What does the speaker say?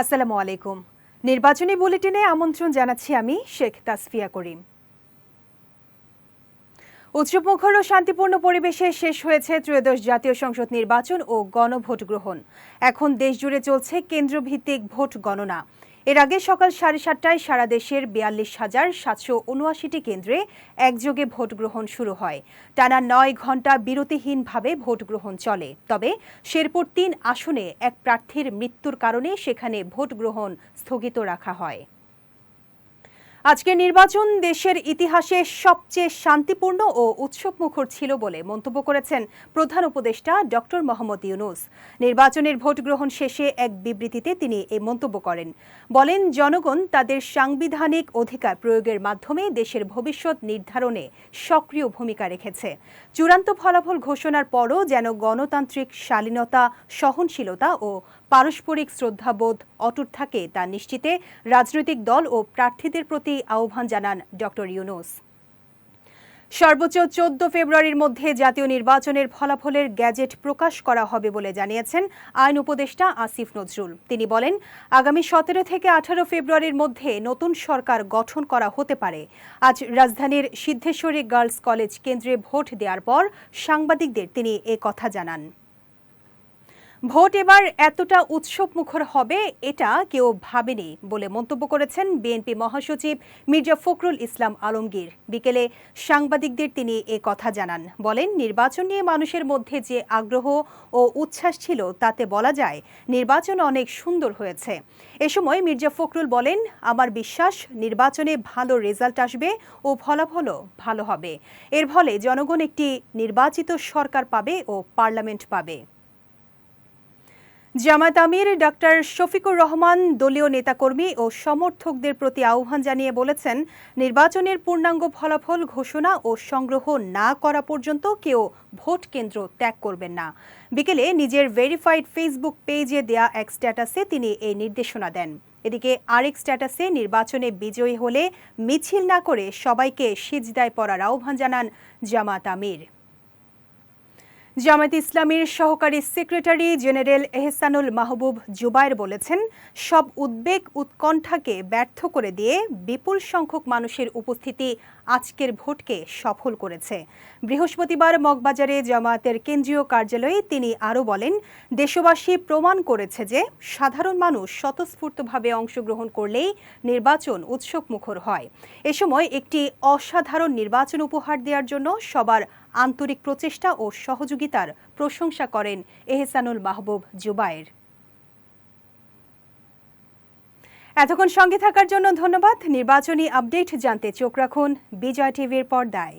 আসসালামু আলাইকুম। নির্বাচনী বুলেটিনে আমন্ত্রণ জানাচ্ছি আমি শেখ তাসফিয়া করিম। উৎসবমুখর ও শান্তিপূর্ণ পরিবেশে শেষ হয়েছে ত্রয়োদশ জাতীয় সংসদ নির্বাচন ও গণভোট গ্রহণ। এখন দেশজুড়ে চলছে কেন্দ্রভিত্তিক ভোট গণনা। এর আগে সকাল সাড়ে সাতটায় সারা দেশের বিয়াল্লিশ হাজার সাতশো উনআশিটি কেন্দ্রে একযোগে ভোট গ্রহণ শুরু হয়। টানা নয় ঘণ্টা বিরতিহীনভাবে ভোট গ্রহণ চলে। তবে শেরপুর তিন আসনে এক প্রার্থীর মৃত্যুর কারণে সেখানে ভোট গ্রহণ স্থগিত রাখা হয়। আজকের নির্বাচন দেশের ইতিহাসে সবচেয়ে শান্তিপূর্ণ ও উৎসবমুখর ছিল বলে মন্তব্য করেছেন প্রধান উপদেষ্টা ডক্টর মোহাম্মদ ইউনুস। নির্বাচনের ভোট গ্রহণ শেষে এক বিবৃতিতে তিনি এই মন্তব্য করেন। বলেন, জনগণ তাদের সাংবিধানিক অধিকার প্রয়োগের মাধ্যমে দেশের ভবিষ্যৎ নির্ধারণে সক্রিয় ভূমিকা রেখেছে। চূড়ান্ত ফলাফল ঘোষণার পরও যেন গণতান্ত্রিক শালীনতা, সহনশীলতা ও পারস্পরিক শ্রদ্ধাবোধ অটুট থাকে তা নিশ্চিতে রাজনৈতিক দল ও প্রার্থীদের প্রতি আহ্বান জানান ডক্টর ইউনুস। সর্বোচ্চ চোদ্দ ফেব্রুয়ারির মধ্যে জাতীয় নির্বাচনের ফলাফলের গ্যাজেট প্রকাশ করা হবে বলে জানিয়েছেন আইন উপদেষ্টা আসিফ নজরুল। তিনি বলেন, আগামী সতেরো থেকে আঠারো ফেব্রুয়ারির মধ্যে নতুন সরকার গঠন করা হতে পারে। আজ রাজধানীর সিদ্ধেশ্বরী গার্লস কলেজ কেন্দ্রে ভোট দেওয়ার পর সাংবাদিকদের তিনি এ কথা জানান। ভোট এবার এতটা উৎসব মুখর হবে, এটা কেউ ভাবেনি বলে মন্তব্য করেছেন বিএনপি মহাসচিব মির্জা ফখরুল ইসলাম আলমগীর। বিকেলে সাংবাদিকদের তিনি এ কথা জানান। বলেন, নির্বাচন নিয়ে মানুষের মধ্যে যে আগ্রহ ও উচ্ছ্বাস ছিল, তাতে বলা যায় নির্বাচন অনেক সুন্দর হয়েছে। এ সময় মির্জা ফখরুল বলেন, আমার বিশ্বাস, নির্বাচনে ভালো রেজাল্ট আসবে ও ফলাফলও ভালো হবে। এর ফলে জনগণ একটি নির্বাচিত সরকার পাবে ও পার্লামেন্ট পাবে। জামাত আমির ডাক্তার শফিকুর রহমান দলীয় নেতাকর্মী ও সমর্থকদের প্রতি আহ্বান জানিয়ে বলেছেন, নির্বাচনের পূর্ণাঙ্গ ফলাফল ঘোষণা ও সংগ্রহ না করা পর্যন্ত কেউ ভোট কেন্দ্র ত্যাগ করবেন না। বিকেলে নিজের ভেরিফাইড ফেসবুক পেজে দেয়া এক স্ট্যাটাসে তিনি এই নির্দেশনা দেন। এদিকে আরেক স্ট্যাটাসে নির্বাচনে বিজয়ী হলে মিছিল না করে সবাইকে সিজদায় পড়ার আহ্বান জানান জামাত আমির। জামায়াত ইসলামীর সহকারী সেক্রেটারি জেনারেল এহসানুল মাহবুব জুবায়ের বলেছেন, সব উদ্বেগ উৎকণ্ঠাকে ব্যর্থ করে দিয়ে বিপুল সংখ্যক মানুষের উপস্থিতি আজকের ভোটকে সফল করেছে। বৃহস্পতিবার মগবাজারে জামায়াতের কেন্দ্রীয় কার্যালয়ে তিনি আরও বলেন, দেশবাসী প্রমাণ করেছে যে সাধারণ মানুষ স্বতঃস্ফূর্তভাবে অংশগ্রহণ করলেই নির্বাচন উৎসব মুখর হয়। এ সময় একটি অসাধারণ নির্বাচন উপহার দেওয়ার জন্য সবার আন্তরিক প্রচেষ্টা ও সহযোগিতার প্রশংসা করেন এহসানুল মাহবুব জুবায়ের। এতক্ষণ সঙ্গে থাকার জন্য ধন্যবাদ। নির্বাচনী আপডেট জানতে চোখ রাখুন বিজয় টিভির পর্দায়।